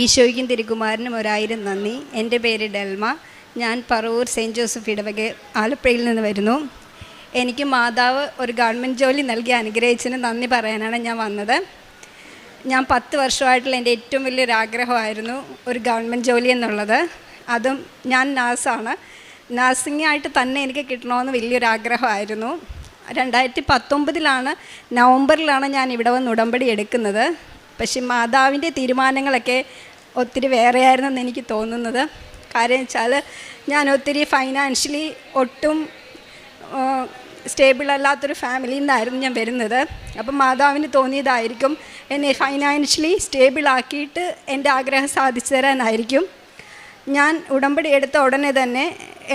ഈശോയ്ക്കും തിരുകുമാരനും ഒരായിരം നന്ദി. എന്റെ പേര് ഡെൽമ. ഞാൻ പറവൂർ സെയിന്റ് ജോസഫ് ഇടവക ആലപ്പുഴയിൽ നിന്ന് വരുന്നു. എനിക്ക് മാതാവ് ഒരു ഗവൺമെന്റ് ജോലി നൽകി അനുഗ്രഹിച്ചതിന് നന്ദി പറയാനാണ് ഞാൻ വന്നത്. ഞാൻ പത്ത് വർഷമായിട്ടുള്ള എന്റെ ഏറ്റവും വലിയൊരു ആഗ്രഹമായിരുന്നു ഒരു ഗവൺമെന്റ് ജോലി എന്നുള്ളത്. അതും ഞാൻ നഴ്സാണ്. നഴ്സിംഗ് ആയിട്ട് തന്നെ എനിക്ക് കിട്ടണമെന്ന് വലിയൊരു ആഗ്രഹമായിരുന്നു. രണ്ടായിരത്തി പത്തൊമ്പതിലാണ് നവംബറിലാണ് ഞാൻ ഇവിടെ വന്ന് ഉടമ്പടി എടുക്കുന്നത്. പക്ഷേ മാതാവിന്റെ തീരുമാനങ്ങളൊക്കെ ഒത്തിരി വേറെയായിരുന്നെന്ന് എനിക്ക് തോന്നുന്നത്. കാര്യം വെച്ചാൽ ഞാൻ ഒത്തിരി ഫൈനാൻഷ്യലി ഒട്ടും സ്റ്റേബിൾ അല്ലാത്തൊരു ഫാമിലിയിൽ നിന്നായിരുന്നു ഞാൻ വരുന്നത്. അപ്പം മാതാവിന് തോന്നിയതായിരിക്കും എന്നെ ഫൈനാൻഷ്യലി സ്റ്റേബിൾ ആക്കിയിട്ട് എന്റെ ആഗ്രഹം സാധിച്ചു തരാനായിരിക്കും. ഞാൻ ഉടമ്പടി എടുത്ത ഉടനെ തന്നെ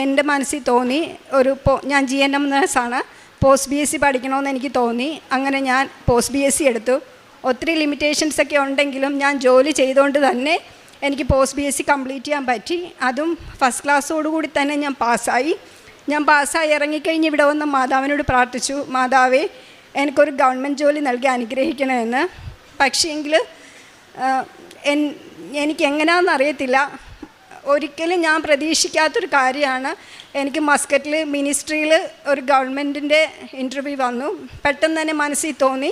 എന്റെ മനസ്സിൽ തോന്നി ഒരു ഞാൻ ജി എൻ എം നേഴ്സാണ് പോസ്റ്റ് ബി എസ് സി പഠിക്കണമെന്ന് എനിക്ക് തോന്നി. അങ്ങനെ ഞാൻ പോസ്റ്റ് ബി എസ് സി എടുത്തു. ഒത്തിരി ലിമിറ്റേഷൻസ് ഒക്കെ ഉണ്ടെങ്കിലും ഞാൻ ജോലി ചെയ്തുകൊണ്ട് തന്നെ എനിക്ക് post B S C complete ചെയ്യാൻ പറ്റി. അതും ഫസ്റ്റ് ക്ലാസ്സോടുകൂടി തന്നെ ഞാൻ പാസ്സായി. ഞാൻ പാസ്സായി ഇറങ്ങിക്കഴിഞ്ഞ് ഇവിടെ വന്ന് മാതാവിനോട് പ്രാർത്ഥിച്ചു. മാതാവേ എനിക്കൊരു ഗവൺമെന്റ് ജോലി നൽകി അനുഗ്രഹിക്കണമെന്ന്. പക്ഷേങ്കിൽ എനിക്ക് എങ്ങനെയാണെന്ന് അറിയത്തില്ല. ഒരിക്കലും ഞാൻ പ്രതീക്ഷിക്കാത്തൊരു കാര്യമാണ്. എനിക്ക് മസ്കറ്റിൽ മിനിസ്ട്രിയിൽ ഒരു ഗവൺമെന്റിന്റെ ഇന്റർവ്യൂ വന്നു. പെട്ടെന്ന് തന്നെ മനസ്സിൽ തോന്നി.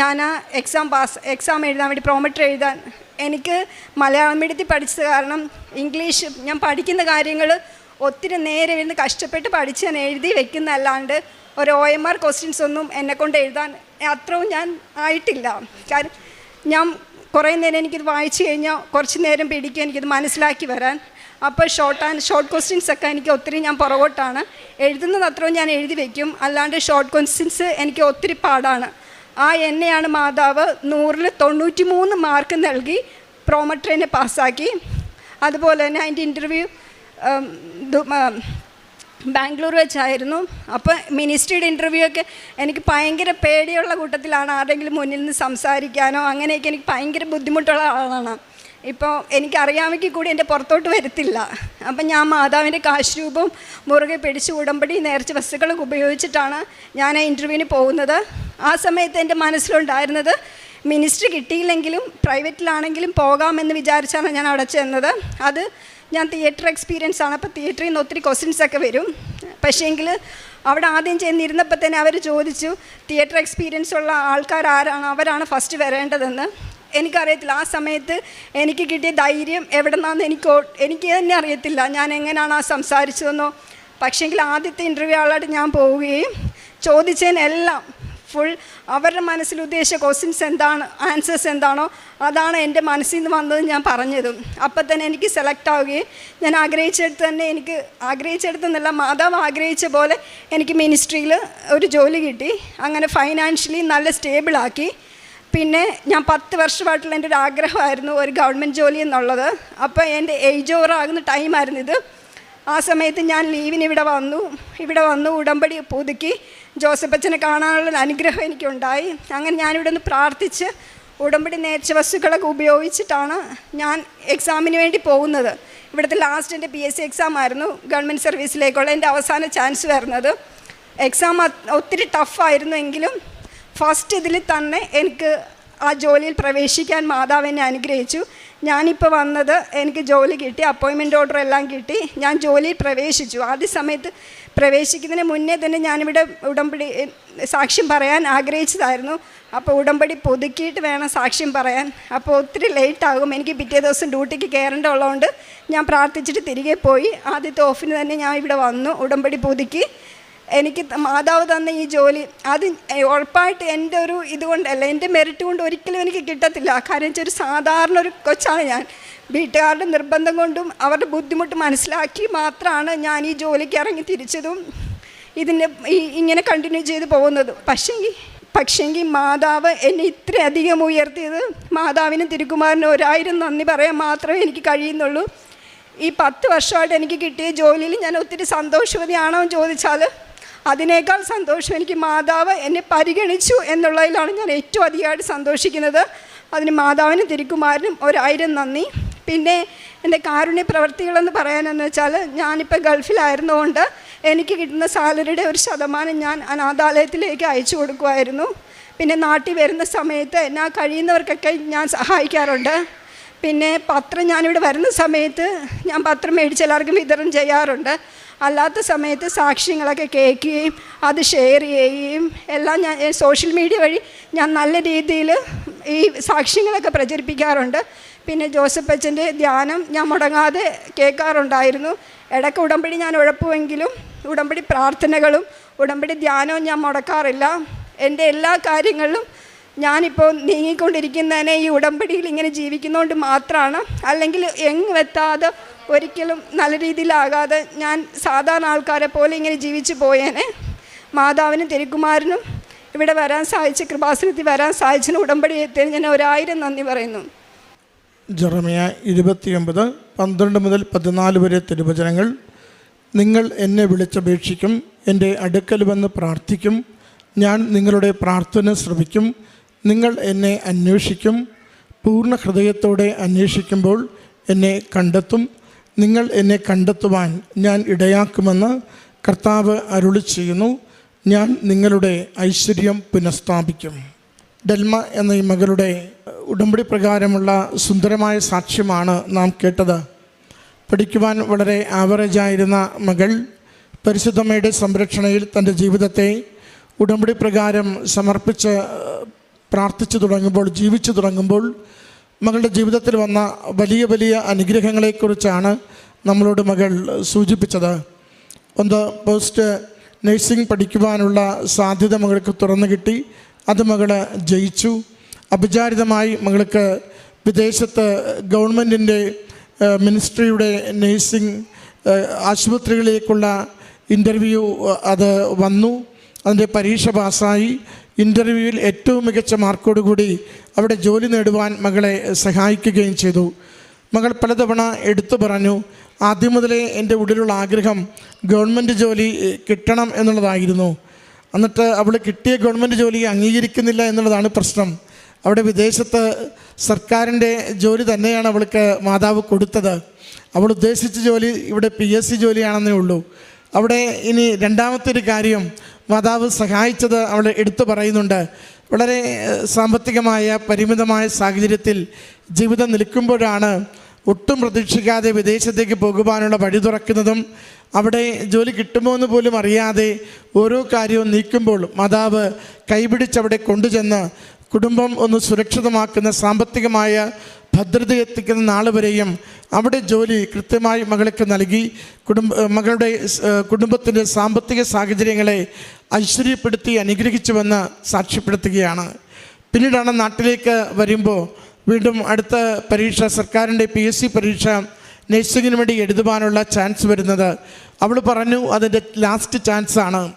ഞാൻ ആ എക്സാം പാസ് എക്സാം എഴുതാൻ വേണ്ടി പ്രോമറ്റർ എഴുതാൻ. എനിക്ക് മലയാളം മീഡിയത്തിൽ പഠിച്ചത് കാരണം ഇംഗ്ലീഷ് ഞാൻ പഠിക്കുന്ന കാര്യങ്ങൾ ഒത്തിരി നേരെ ഇരുന്ന് കഷ്ടപ്പെട്ട് പഠിച്ച് ഞാൻ എഴുതി വെക്കുന്നതല്ലാണ്ട് ഒരു ഒ എം ആർ ക്വസ്റ്റ്യൻസ് ഒന്നും എന്നെക്കൊണ്ട് എഴുതാൻ അത്രയും ഞാൻ ആയിട്ടില്ല. കാരണം ഞാൻ കുറേ നേരം എനിക്കിത് വായിച്ചു കഴിഞ്ഞാൽ കുറച്ച് നേരം പിടിക്കുക എനിക്കിത് മനസ്സിലാക്കി വരാൻ. അപ്പോൾ ഷോർട്ട് ആൻഡ് ഷോർട്ട് ക്വസ്റ്റ്യൻസ് ഒക്കെ എനിക്ക് ഒത്തിരി ഞാൻ പുറകോട്ടാണ്. എഴുതുന്നത് അത്രയും ഞാൻ എഴുതി വയ്ക്കും അല്ലാണ്ട് ഷോർട്ട് ക്വസ്റ്റ്യൻസ് എനിക്ക് ഒത്തിരി പാടാണ്. ആ എന്നെയാണ് മാതാവ് നൂറിൽ തൊണ്ണൂറ്റി മൂന്ന് മാർക്ക് നൽകി പ്രോമട്രേനെ പാസ്സാക്കി അതുപോലെ തന്നെ അതിന്റെ ഇന്റർവ്യൂ ബാംഗ്ലൂർ വെച്ചായിരുന്നു. അപ്പോൾ മിനിസ്ട്രിയുടെ ഇന്റർവ്യൂ ഒക്കെ എനിക്ക് ഭയങ്കര പേടിയുള്ള കൂട്ടത്തിലാണ് ആരെങ്കിലും മുന്നിൽ നിന്ന് സംസാരിക്കാനോ അങ്ങനെയൊക്കെ എനിക്ക് ഭയങ്കര ബുദ്ധിമുട്ടുള്ള ആളാണ്. ഇപ്പോൾ എനിക്കറിയാമെങ്കിൽ കൂടി എന്റെ പുറത്തോട്ട് വരത്തില്ല. അപ്പം ഞാൻ മാതാവിന്റെ കാശ്രൂപം മുറുകെ പിടിച്ച് ഉടമ്പടി നേർച്ച വസ്തുക്കളൊക്കെ ഉപയോഗിച്ചിട്ടാണ് ഞാൻ ആ ഇന്റർവ്യൂവിന് പോകുന്നത്. ആ സമയത്ത് എന്റെ മനസ്സിലുണ്ടായിരുന്നത് മിനിസ്റ്റർ കിട്ടിയില്ലെങ്കിലും പ്രൈവറ്റിലാണെങ്കിലും പോകാമെന്ന് വിചാരിച്ചാണ് ഞാൻ അവിടെ ചെന്നത്. അത് ഞാൻ തിയേറ്റർ എക്സ്പീരിയൻസ് ആണ്. അപ്പോൾ തിയേറ്ററിൽ നിന്ന് ഒത്തിരി ക്വസ്റ്റ്യൻസ് ഒക്കെ വരും. പക്ഷേങ്കിൽ അവിടെ ആദ്യം ചെന്നിരുന്നപ്പോൾ തന്നെ അവർ ചോദിച്ചു തിയേറ്റർ എക്സ്പീരിയൻസ് ഉള്ള ആൾക്കാർ ആരാണ്? അവരാണ് ഫസ്റ്റ് വരേണ്ടതെന്ന്. എനിക്കറിയത്തില്ല. ആ സമയത്ത് എനിക്ക് കിട്ടിയ ധൈര്യം എവിടെ നിന്നാന്ന് എനിക്ക് എനിക്ക് തന്നെ അറിയത്തില്ല. ഞാൻ എങ്ങനെയാണ് ആ സംസാരിച്ചതെന്നോ. പക്ഷേങ്കിൽ ആദ്യത്തെ ഇന്റർവ്യൂ ആളായിട്ട് ഞാൻ പോവുകയും ചോദിച്ചതിനെല്ലാം ഫുൾ അവരുടെ മനസ്സിൽ ഉദ്ദേശിച്ച ക്വസ്റ്റ്യൻസ് എന്താണ് ആൻസേഴ്സ് എന്താണോ അതാണ് എന്റെ മനസ്സിൽ നിന്ന് വന്നത് ഞാൻ പറഞ്ഞതും. അപ്പം തന്നെ എനിക്ക് സെലക്ട് ആവുകയും ഞാൻ ആഗ്രഹിച്ചെടുത്ത് തന്നെ എനിക്ക് ആഗ്രഹിച്ചെടുത്തെന്നല്ല മാതാവ് ആഗ്രഹിച്ച പോലെ എനിക്ക് മിനിസ്ട്രിയിൽ ഒരു ജോലി കിട്ടി. അങ്ങനെ ഫൈനാൻഷ്യലി നല്ല സ്റ്റേബിളാക്കി പിന്നെ ഞാൻ പത്ത് വർഷമായിട്ടുള്ള എന്റെ ഒരു ആഗ്രഹമായിരുന്നു ഒരു ഗവൺമെന്റ് ജോലി എന്നുള്ളത്. അപ്പോൾ എന്റെ ഏജ് ഓവറാകുന്ന ടൈമായിരുന്നു ഇത്. ആ സമയത്ത് ഞാൻ ലീവിന് ഇവിടെ വന്നു. ഇവിടെ വന്നു ഉടമ്പടി പുതുക്കി. ജോസഫ് അച്ഛനെ കാണാനുള്ള അനുഗ്രഹം എനിക്കുണ്ടായി. അങ്ങനെ ഞാനിവിടെ നിന്ന് പ്രാർത്ഥിച്ച് ഉടമ്പടി നേർച്ച വസ്തുക്കളൊക്കെ ഉപയോഗിച്ചിട്ടാണ് ഞാൻ എക്സാമിന് വേണ്ടി പോകുന്നത്. ഇവിടുത്തെ ലാസ്റ്റ് എന്റെ പി എസ് സി എക്സാം ആയിരുന്നു. ഗവൺമെന്റ് സർവീസിലേക്കുള്ള എന്റെ അവസാന ചാൻസ് വരുന്നത്. എക്സാം ഒത്തിരി ടഫായിരുന്നു എങ്കിലും ഫസ്റ്റ് ഇതിൽ തന്നെ എനിക്ക് ആ ജോലിയിൽ പ്രവേശിക്കാൻ മാതാവ് എന്നെ അനുഗ്രഹിച്ചു. ഞാനിപ്പോൾ വന്നത് എനിക്ക് ജോലി കിട്ടി അപ്പോയിൻമെന്റ് ഓർഡർ എല്ലാം കിട്ടി. ഞാൻ ജോലിയിൽ പ്രവേശിച്ചു. ആദ്യ സമയത്ത് പ്രവേശിക്കുന്നതിന് മുന്നേ തന്നെ ഞാനിവിടെ ഉടമ്പടി സാക്ഷ്യം പറയാൻ ആഗ്രഹിച്ചതായിരുന്നു. അപ്പോൾ ഉടമ്പടി പുതുക്കിയിട്ട് വേണം സാക്ഷ്യം പറയാൻ. അപ്പോൾ ഒത്തിരി ലേറ്റ് ആകും. എനിക്ക് പിറ്റേ ദിവസം ഡ്യൂട്ടിക്ക് കയറേണ്ട ഉള്ളതുകൊണ്ട് ഞാൻ പ്രാർത്ഥിച്ചിട്ട് തിരികെ പോയി. ആദ്യത്തെ ഓഫിന് തന്നെ ഞാൻ ഇവിടെ വന്നു ഉടമ്പടി പുതുക്കി. എനിക്ക് മാതാവ് തന്ന ഈ ജോലി അത് ഉറപ്പായിട്ട് എന്റെ ഒരു ഇതുകൊണ്ടല്ല എന്റെ മെറിറ്റ് കൊണ്ട് ഒരിക്കലും എനിക്ക് കിട്ടത്തില്ല. കാരണം വെച്ചാൽ ഒരു സാധാരണ ഒരു കൊച്ചാണ് ഞാൻ. വീട്ടുകാരുടെ നിർബന്ധം കൊണ്ടും അവരുടെ ബുദ്ധിമുട്ട് മനസ്സിലാക്കി മാത്രമാണ് ഞാൻ ഈ ജോലിക്ക് ഇറങ്ങി തിരിച്ചതും ഇതിന്റെ ഈ ഇങ്ങനെ കണ്ടിന്യൂ ചെയ്ത് പോകുന്നതും. പക്ഷേങ്കിൽ പക്ഷേങ്കിൽ മാതാവ് എന്നെ ഇത്രയധികം ഉയർത്തിയത് മാതാവിനും തിരുക്കുമാരനും ഒരായിരം നന്ദി പറയാൻ മാത്രമേ എനിക്ക് കഴിയുന്നുള്ളൂ. ഈ പത്ത് വർഷമായിട്ട് എനിക്ക് കിട്ടിയ ജോലിയിൽ ഞാൻ ഒത്തിരി സന്തോഷവതിയാണോ എന്ന് ചോദിച്ചാൽ അതിനേക്കാൾ സന്തോഷം എനിക്ക് മാതാവ് എന്നെ പരിഗണിച്ചു എന്നുള്ളതിലാണ് ഞാൻ ഏറ്റവും അധികമായിട്ട് സന്തോഷിക്കുന്നത്. അതിന് മാതാവിനും തിരുക്കുമാരനും ഒരായിരം നന്ദി. പിന്നെ എന്റെ കാരുണ്യ പ്രവർത്തികളെന്ന് പറയാനെന്ന് വെച്ചാൽ ഞാനിപ്പോൾ ഗൾഫിലായിരുന്നുകൊണ്ട് എനിക്ക് കിട്ടുന്ന സാലറിയുടെ ഒരു ശതമാനം ഞാൻ അനാഥാലയത്തിലേക്ക് അയച്ചു കൊടുക്കുമായിരുന്നു. പിന്നെ നാട്ടിൽ വരുന്ന സമയത്ത് എന്നാ കഴിയുന്നവർക്കൊക്കെ ഞാൻ സഹായിക്കാറുണ്ട്. പിന്നെ പത്രം ഞാനിവിടെ വരുന്ന സമയത്ത് ഞാൻ പത്രം മേടിച്ച് എല്ലാവർക്കും വിതരണം ചെയ്യാറുണ്ട്. അല്ലാത്ത സമയത്ത് സാക്ഷ്യങ്ങളൊക്കെ കേൾക്കുകയും അത് ഷെയർ ചെയ്യുകയും എല്ലാം ഞാൻ സോഷ്യൽ മീഡിയ വഴി ഞാൻ നല്ല രീതിയിൽ ഈ സാക്ഷ്യങ്ങളൊക്കെ പ്രചരിപ്പിക്കാറുണ്ട്. പിന്നെ ജോസഫ് അച്ഛന്റെ ധ്യാനം ഞാൻ മുടങ്ങാതെ കേൾക്കാറുണ്ടായിരുന്നു. ഇടയ്ക്ക് ഉടമ്പടി ഞാൻ ഉഴപ്പുമെങ്കിലും ഉടമ്പടി പ്രാർത്ഥനകളും ഉടമ്പടി ധ്യാനവും ഞാൻ മുടക്കാറില്ല. എന്റെ എല്ലാ കാര്യങ്ങളിലും ഞാനിപ്പോൾ നീങ്ങിക്കൊണ്ടിരിക്കുന്നതിനെ ഈ ഉടമ്പടിയിൽ ഇങ്ങനെ ജീവിക്കുന്നതുകൊണ്ട് മാത്രമാണ്. അല്ലെങ്കിൽ എങ്ങും എത്താതെ ഒരിക്കലും നല്ല രീതിയിലാകാതെ ഞാൻ സാധാരണ ആൾക്കാരെ പോലെ ഇങ്ങനെ ജീവിച്ചു പോയേനെ. മാതാവിനും തിരുക്കുമാരനും ഇവിടെ വരാൻ സാധിച്ച് കൃപാസനത്തിൽ വരാൻ സാധിച്ചതിന് ഉടമ്പടി എത്തിയതിന് ഞാൻ ഒരായിരം നന്ദി പറയുന്നു. ജെറമിയ ഇരുപത്തിയൊമ്പത് പന്ത്രണ്ട് മുതൽ പതിനാല് വരെ തിരുവചനങ്ങൾ. നിങ്ങൾ എന്നെ വിളിച്ചപേക്ഷിക്കും എന്റെ അടുക്കൽ വന്ന് പ്രാർത്ഥിക്കും ഞാൻ നിങ്ങളുടെ പ്രാർത്ഥന ശ്രമിക്കും നിങ്ങൾ എന്നെ അന്വേഷിക്കും പൂർണ ഹൃദയത്തോടെ അന്വേഷിക്കുമ്പോൾ എന്നെ കണ്ടെത്തും നിങ്ങൾ എന്നെ കണ്ടെത്തുവാൻ ഞാൻ ഇടയാക്കുമെന്ന് കർത്താവ് അരുളി ചെയ്യുന്നു ഞാൻ നിങ്ങളുടെ ഐശ്വര്യം പുനഃസ്ഥാപിക്കും. ഡെൽമ എന്ന ഈ മകളുടെ ഉടമ്പടി പ്രകാരമുള്ള സുന്ദരമായ സാക്ഷ്യമാണ് നാം കേട്ടത്. പഠിക്കുവാൻ വളരെ ആവറേജായിരുന്ന മകൾ പരിശുദ്ധമ്മയുടെ സംരക്ഷണയിൽ തന്റെ ജീവിതത്തെ ഉടമ്പടി പ്രകാരം സമർപ്പിച്ച് പ്രാർത്ഥിച്ചു തുടങ്ങുമ്പോൾ ജീവിച്ചു തുടങ്ങുമ്പോൾ മകളുടെ ജീവിതത്തിൽ വന്ന വലിയ വലിയ അനുഗ്രഹങ്ങളെക്കുറിച്ചാണ് നമ്മളോട് മകൾ സൂചിപ്പിച്ചത്. ഒന്ന് പോസ്റ്റ് നഴ്സിംഗ് പഠിക്കുവാനുള്ള സാധ്യത മകൾക്ക് തുറന്നു കിട്ടി. അത് മകൾ ജയിച്ചു. അപചാരിതമായി മകൾക്ക് വിദേശത്ത് ഗവൺമെന്റിന്റെ മിനിസ്ട്രിയുടെ നേഴ്സിംഗ് ആശുപത്രികളിലേക്കുള്ള ഇന്റർവ്യൂ അത് വന്നു. അതിന്റെ പരീക്ഷ പാസ്സായി. ഇന്റർവ്യൂവിൽ ഏറ്റവും മികച്ച മാർക്കോടുകൂടി അവിടെ ജോലി നേടുവാൻ മകളെ സഹായിക്കുകയും ചെയ്തു. മകൾ പലതവണ എടുത്തു പറഞ്ഞു ആദ്യം മുതലേ എന്റെ ഉള്ളിലുള്ള ആഗ്രഹം ഗവൺമെന്റ് ജോലി കിട്ടണം എന്നുള്ളതായിരുന്നു. എന്നിട്ട് അവിടെ കിട്ടിയ ഗവൺമെന്റ് ജോലി അംഗീകരിക്കുന്നില്ല എന്നുള്ളതാണ് പ്രശ്നം. അവിടെ വിദേശത്ത് സർക്കാരിന്റെ ജോലി തന്നെയാണ് അവൾക്ക് മാതാവ് കൊടുത്തത്. അവൾ ഉദ്ദേശിച്ച ജോലി ഇവിടെ പി എസ് സി ജോലിയാണെന്നേ ഉള്ളൂ. അവിടെ ഇനി രണ്ടാമത്തെ ഒരു കാര്യം മാതാവ് സഹായിച്ചത് അവൾ എടുത്തു പറയുന്നുണ്ട്. വളരെ സാമ്പത്തികമായ പരിമിതമായ സാഹചര്യത്തിൽ ജീവിതം നിൽക്കുമ്പോഴാണ് ഒട്ടും പ്രതീക്ഷിക്കാതെ വിദേശത്തേക്ക് പോകുവാനുള്ള വഴി തുറക്കുന്നതും അവിടെ ജോലി കിട്ടുമോ എന്ന് പോലും അറിയാതെ ഓരോ കാര്യവും നീക്കുമ്പോൾ മാതാവ് കൈപിടിച്ചവിടെ കൊണ്ടുചെന്ന് കുടുംബം ഒന്ന് സുരക്ഷിതമാക്കുന്ന സാമ്പത്തികമായ ഭദ്രത എത്തിക്കുന്ന നാൾ വരെയും അവിടെ ജോലി കൃത്യമായി മകൾക്ക് നൽകി കുടുംബ മകളുടെ കുടുംബത്തിന്റെ സാമ്പത്തിക സാഹചര്യങ്ങളെ ഐശ്വര്യപ്പെടുത്തി അനുഗ്രഹിച്ചുവെന്ന് സാക്ഷ്യപ്പെടുത്തുകയാണ്. പിന്നീടാണ് നാട്ടിലേക്ക് വരുമ്പോൾ വീണ്ടും അടുത്ത പരീക്ഷ സർക്കാരിന്റെ പി എസ് സി പരീക്ഷ നഴ്സിങ്ങിന് വേണ്ടി എഴുതുവാനുള്ള ചാൻസ് വരുന്നത്. അവൾ പറഞ്ഞു അതിന്റെ ലാസ്റ്റ് ചാൻസ് ആണ്.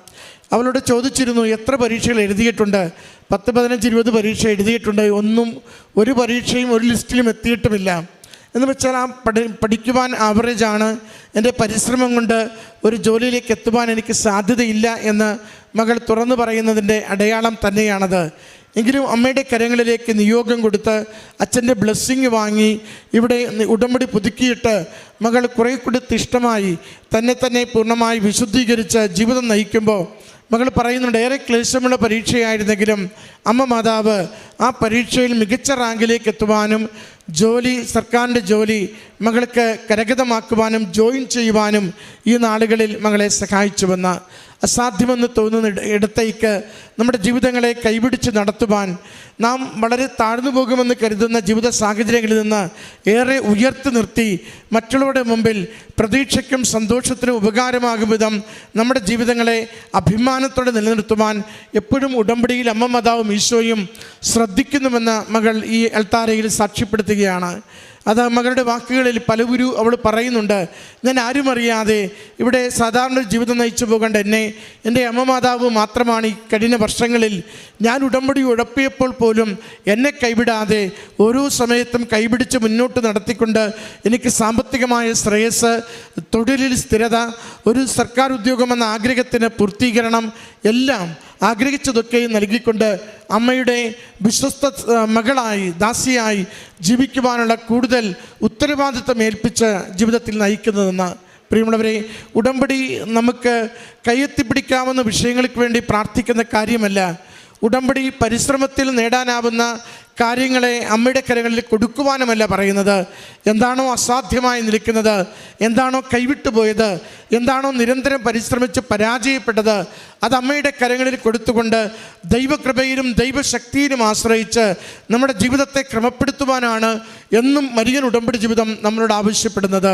അവളോട് ചോദിച്ചിരുന്നു എത്ര പരീക്ഷകൾ എഴുതിയിട്ടുണ്ട്? പത്ത് പതിനഞ്ച് ഇരുപത് പരീക്ഷ എഴുതിയിട്ടുണ്ട്. ഒന്നും ഒരു പരീക്ഷയും ഒരു ലിസ്റ്റിലും എത്തിയിട്ടുമില്ല. എന്ന് വെച്ചാൽ ആ പഠി പഠിക്കുവാൻ ആവറേജാണ് എന്റെ പരിശ്രമം കൊണ്ട് ഒരു ജോലിയിലേക്ക് എത്തുവാൻ എനിക്ക് സാധ്യതയില്ല എന്ന് മകൾ തുറന്നു പറയുന്നതിന്റെ അടയാളം തന്നെയാണത്. എങ്കിലും അമ്മയുടെ കരങ്ങളിലേക്ക് നിയോഗം കൊടുത്ത് അച്ഛന്റെ ബ്ലെസ്സിങ് വാങ്ങി ഇവിടെ ഉടമ്പടി പുതുക്കിയിട്ട് മകൾ കുറേ കൂടി തിഷ്ടമായി തന്നെ തന്നെ പൂർണമായി വിശുദ്ധീകരിച്ച് ജീവിതം നയിക്കുമ്പോൾ മകൾ പറയുന്നുണ്ട് ഏറെ ക്ലേശമുള്ള പരീക്ഷയായിരുന്നെങ്കിലും അമ്മ മാതാവ് ആ പരീക്ഷയിൽ മികച്ച റാങ്കിലേക്ക് എത്തുവാനും ജോലി സർക്കാരിന്റെ ജോലി മകൾക്ക് കരഗതമാക്കുവാനും ജോയിൻ ചെയ്യുവാനും ഈ നാളുകളിൽ മകളെ സഹായിച്ചുവെന്ന് അസാധ്യമെന്ന് തോന്നുന്ന ഇട- ഇടത്തേക്ക് നമ്മുടെ ജീവിതങ്ങളെ കൈപിടിച്ച് നടത്തുവാൻ നാം വളരെ താഴ്ന്നു പോകുമെന്ന് കരുതുന്ന ജീവിത സാഹചര്യങ്ങളിൽ നിന്ന് ഏറെ ഉയർത്തി നിർത്തി മറ്റുള്ളവരുടെ മുമ്പിൽ പ്രതീക്ഷയ്ക്കും സന്തോഷത്തിനും ഉപകാരമാകും വിധം നമ്മുടെ ജീവിതങ്ങളെ അഭിമാനത്തോടെ നിലനിർത്തുവാൻ എപ്പോഴും ഉടമ്പടിയിൽ അമ്മ മാതാവും ഈശോയും ശ്രദ്ധിക്കുന്നുവെന്ന് മകൾ ഈ അൽത്താരയിൽ സാക്ഷ്യപ്പെടുത്തുകയാണ്. അത് മകളുടെ വാക്കുകളിൽ പലവുരു അവൾ പറയുന്നുണ്ട്. ഞാൻ ആരും അറിയാതെ ഇവിടെ സാധാരണ ജീവിതം നയിച്ചു പോകേണ്ട എന്നെ എന്റെ അമ്മ മാതാവ് മാത്രമാണ് ഈ കഴിഞ്ഞ വർഷങ്ങളിൽ ഞാൻ ഉടമ്പടി ഉഴപ്പിയപ്പോൾ പോലും എന്നെ കൈവിടാതെ ഓരോ സമയത്തും കൈപിടിച്ച് മുന്നോട്ട് നടത്തിക്കൊണ്ട് എനിക്ക് സാമ്പത്തികമായ ശ്രേയസ് തൊഴിലിൽ സ്ഥിരത ഒരു സർക്കാർ ഉദ്യോഗമെന്ന ആഗ്രഹത്തിന് പൂർത്തീകരണം എല്ലാം ആഗ്രഹിച്ചതൊക്കെ നൽകിക്കൊണ്ട് അമ്മയുടെ വിശ്വസ്ത മകളായി ദാസിയായി ജീവിക്കുവാനുള്ള കൂടുതൽ ഉത്തരവാദിത്തം ഏൽപ്പിച്ച് ജീവിതത്തിൽ നയിക്കുന്നതെന്ന് പ്രിയമുള്ളവരെ ഉടമ്പടി നമുക്ക് കയ്യെത്തിപ്പിടിക്കാവുന്ന വിഷയങ്ങൾക്ക് വേണ്ടി പ്രാർത്ഥിക്കുന്ന കാര്യമല്ല. ഉടമ്പടി പരിശ്രമത്തിൽ നേടാനാവുന്ന കാര്യങ്ങളെ അമ്മയുടെ കരങ്ങളിൽ കൊടുക്കുവാനുമല്ല പറയുന്നത്. എന്താണോ അസാധ്യമായി നിൽക്കുന്നത്? എന്താണോ കൈവിട്ടു പോയത് എന്താണോ നിരന്തരം പരിശ്രമിച്ച് പരാജയപ്പെട്ടത്? അത് അമ്മയുടെ കരങ്ങളിൽ കൊടുത്തുകൊണ്ട് ദൈവകൃപയിലും ദൈവശക്തിയിലും ആശ്രയിച്ച് നമ്മുടെ ജീവിതത്തെ ക്രമപ്പെടുത്തുവാനാണ് എന്നും മരിയൻ ഉടമ്പടി ജീവിതം നമ്മളോട് ആവശ്യപ്പെടുന്നത്.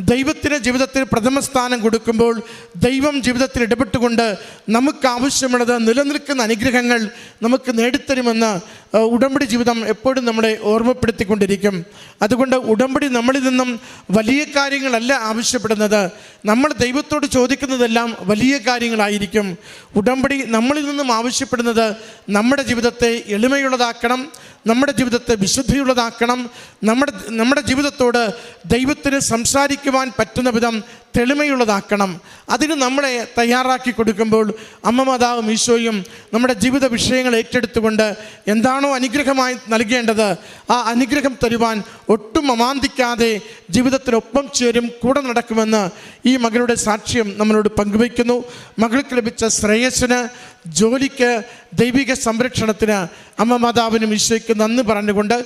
ദൈവത്തിന് ജീവിതത്തിൽ പ്രഥമ സ്ഥാനം കൊടുക്കുമ്പോൾ ദൈവം ജീവിതത്തിൽ ഇടപെട്ടുകൊണ്ട് നമുക്ക് ആവശ്യമുള്ളത് നിലനിൽക്കുന്ന അനുഗ്രഹങ്ങൾ നമുക്ക് നേടിത്തരുമെന്ന് ഉടമ്പടി ജീവിതം എപ്പോഴും നമ്മളെ ഓർമ്മപ്പെടുത്തിക്കൊണ്ടിരിക്കും. അതുകൊണ്ട് ഉടമ്പടി നമ്മളിൽ നിന്നും വലിയ കാര്യങ്ങളല്ല ആവശ്യപ്പെടുന്നത്. നമ്മൾ ദൈവത്തോട് ചോദിക്കുന്നതെല്ലാം വലിയ കാര്യങ്ങളായിരിക്കും. ഉടമ്പടി നമ്മളിൽ നിന്നും ആവശ്യപ്പെടുന്നത് നമ്മുടെ ജീവിതത്തെ എളിമയുള്ളതാക്കണം നമ്മുടെ ജീവിതത്തെ വിശുദ്ധിയുള്ളതാക്കണം. നമ്മുടെ നമ്മുടെ ജീവിതത്തോട് ദൈവത്തിന് സംസാരിക്കുവാൻ പറ്റുന്ന വിധം തെളിമയുള്ളതാക്കണം. അതിന് നമ്മളെ തയ്യാറാക്കി കൊടുക്കുമ്പോൾ അമ്മ മാതാവും ഈശോയും നമ്മുടെ ജീവിത വിഷയങ്ങൾ ഏറ്റെടുത്തുകൊണ്ട് എന്താണോ അനുഗ്രഹമായി നൽകേണ്ടത് ആ അനുഗ്രഹം തരുവാൻ ഒട്ടും അമാന്തിക്കാതെ ജീവിതത്തിനൊപ്പം ചേരും കൂടെ നടക്കുമെന്ന് ഈ മകളുടെ സാക്ഷ്യം നമ്മളോട് പങ്കുവയ്ക്കുന്നു. മകൾക്ക് ലഭിച്ച ശ്രേയസ്സിന് ജോലിക്ക് ദൈവിക സംരക്ഷണത്തിന് അമ്മ മാതാവിനും ഈശോയ്ക്ക് നന്ദി പറഞ്ഞുകൊണ്ട്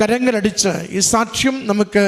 കരങ്ങളടിച്ച് ഈ സാക്ഷ്യം നമുക്ക്